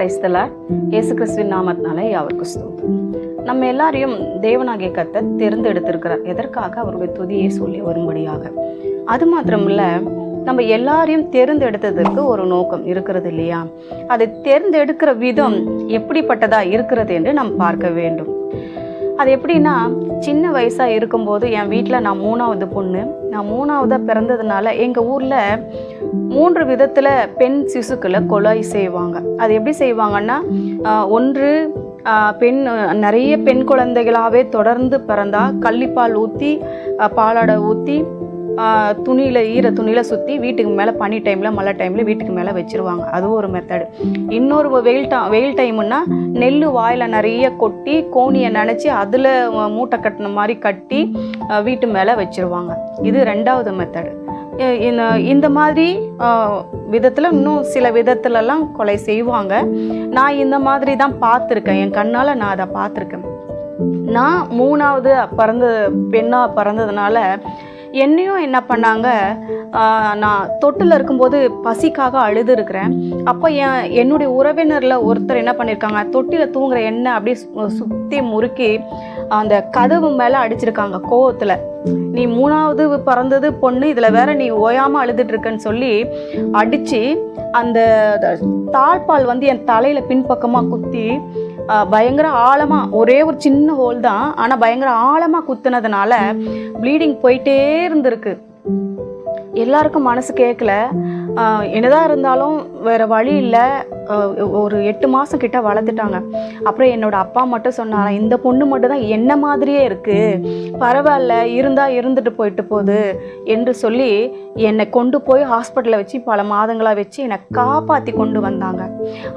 கிரைஸ்தல இயேசு கிறிஸ்துவின் நாமத்தினால அவருக்கு ஸ்தோத்திரம். நம்ம எல்லாரையும் தேவனாகிய கத்தை தேர்ந்தெடுத்திருக்கிறார் எதற்காக அவருடைய துதியை சொல்லி வரும்படியாக. அது மாத்திரமில்ல நம்ம எல்லாரையும் தேர்ந்தெடுத்ததற்கு ஒரு நோக்கம் இருக்கிறது இல்லையா? அதை தேர்ந்தெடுக்கிற விதம் எப்படிப்பட்டதா இருக்கிறது என்று நாம் பார்க்க வேண்டும். அது எப்படின்னா சின்ன வயசாக இருக்கும்போது என் வீட்டில் நான் மூணாவது பொண்ணு. நான் மூணாவதாக பிறந்ததுனால எங்கள் ஊரில் மூன்று விதத்தில் பெண் சிசுக்களை கொலை செய்வாங்க. அது எப்படி செய்வாங்கன்னா ஒன்று பெண் நிறைய பெண் குழந்தைகளாகவே தொடர்ந்து பிறந்தா கள்ளிப்பால் ஊற்றி பாலாடை ஊற்றி துணியில் ஈர துணியில் சுற்றி வீட்டுக்கு மேலே பனி டைமில் மழை டைமில் வீட்டுக்கு மேலே வச்சிருவாங்க. அதுவும் ஒரு மெத்தடு இன்னொரு வெயில் டா வெயில் டைமுன்னா நெல் வாயில் நிறைய கொட்டி கோணியை நினச்சி அதில் மூட்டை கட்டின மாதிரி கட்டி வீட்டு மேலே வச்சுருவாங்க. இது ரெண்டாவது மெத்தடு இந்த இந்த மாதிரி விதத்தில் இன்னும் சில விதத்துலலாம் கொலை செய்வாங்க. நான் இந்த மாதிரி தான் பார்த்துருக்கேன். என் கண்ணால் நான் அதை பார்த்துருக்கேன். நான் மூணாவது பிறந்த பெண்ணாக பிறந்ததுனால என்னையும் என்ன பண்ணாங்க நான் தொட்டில் இருக்கும்போது பசிக்காக அழுது இருக்கிறேன் அப்போ என் என்னுடைய உறவினரில் ஒருத்தர் என்ன பண்ணியிருக்காங்க தொட்டியில் தூங்குற எண்ணெய் அப்படியே சு- முறுக்கி அந்த கதவு மேலே அடிச்சிருக்காங்க கோவத்தில். நீ மூணாவது பிறந்தது பொண்ணு இதில் வேற நீ ஓயாமல் அழுதுட்டு இருக்கன்னு சொல்லி அடித்து அந்த தாழ்பால் வந்து என் தலையில் பின்பக்கமாக குத்தி பயங்கர ஆழமாக ஒரே ஒரு சின்ன ஹோல் தான். ஆனால் பயங்கர ஆழமாக குத்துனதுனால ப்ளீடிங் போயிட்டே இருந்திருக்கு. எல்லாருக்கும் மனசு கேட்கல என்னதான் இருந்தாலும் வேற வழி இல்லை. ஒரு எட்டு மாதம் கிட்ட வளர்த்துட்டாங்க. அப்புறம் என்னோட அப்பா மட்டும் சொன்னாராம் இந்த பொண்ணு மட்டும் தான் என்ன மாதிரியே இருக்குது பரவாயில்ல இருந்தால் இருந்துட்டு போயிட்டு போகுது என்று சொல்லி என்னை கொண்டு போய் ஹாஸ்பிட்டலில் வச்சு பல மாதங்களாக வச்சு என்னை காப்பாற்றி கொண்டு வந்தாங்க.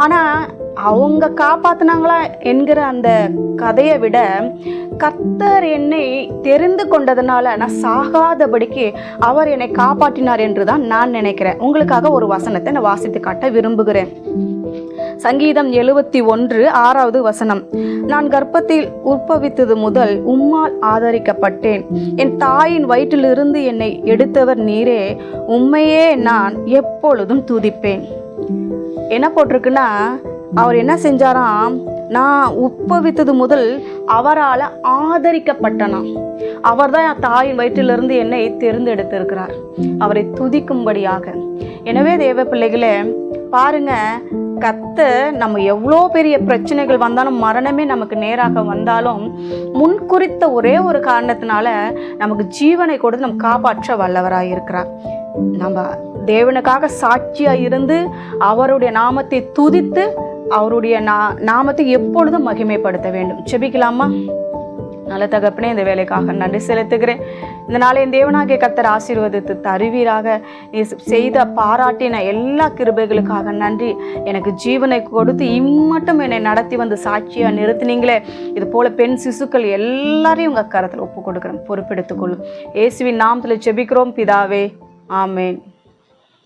ஆனால் அவங்க காப்பாத்தினாங்களா என்கிற அந்த கதையை விட கத்தர் என்னை தெரிந்து கொண்டதுனால நான் சாகாதபடிக்கு அவர் என்னை காப்பாற்றினார் என்று தான் நான் நினைக்கிறேன். உங்களுக்காக ஒரு வசனத்தை நான் வாசித்து காட்ட விரும்புகிறேன். சங்கீதம் எழுபத்தி ஒன்று ஆறாவது வசனம். நான் கர்ப்பத்தில் உற்பவித்தது முதல் உம்மால் ஆதரிக்கப்பட்டேன். என் தாயின் வயிற்றிலிருந்து என்னை எடுத்தவர் நீரே உம்மையே நான் எப்பொழுதும் துதிப்பேன். என்ன போட்டிருக்குன்னா அவர் என்ன செஞ்சாராம் நான் உற்பவித்தது முதல் அவரால் ஆதரிக்கப்பட்டனாம் அவர் தான் என் தாயின் வயிற்றிலிருந்து என்னை தேர்ந்தெடுத்திருக்கிறார். அவரை துதிக்கும்படியாக. எனவே தேவ பிள்ளைகளே பாருங்க கத்த நம்ம எவ்வளோ பெரிய பிரச்சனைகள் வந்தாலும் மரணமே நமக்கு நேராக வந்தாலும் முன்குறித்த ஒரே ஒரு காரணத்தினால நமக்கு ஜீவனை கொடுத்து நம்ம காப்பாற்ற வல்லவராக இருக்கிறார் நம்ம தேவனுக்காக சாட்சியாக இருந்து அவருடைய நாமத்தை துதித்து அவருடைய நா நாமத்தை எப்பொழுதும் மகிமைப்படுத்த வேண்டும். செபிக்கலாமா நல்ல தகப்பனே இந்த வேலைக்காக நன்றி செலுத்துகிறேன். இந்த நாளை என் தேவனாகிய கத்தர் ஆசீர்வாதத்து தருவீராக. நீ செய்த பாராட்டின எல்லா கிருபைகளுக்காக நன்றி. எனக்கு ஜீவனை கொடுத்து இம்மட்டும் என்னை நடத்தி வந்து சாட்சியாக நிறுத்தினீங்களே. இது போல பெண் சிசுக்கள் எல்லாரையும் உங்கள் கரத்தில் ஒப்பு கொடுக்குறேன் பொறுப்பெடுத்துக்கொள்ளும். இயேசுவின் நாமத்தில் ஜெபிக்கிறோம் பிதாவே. ஆமேன்.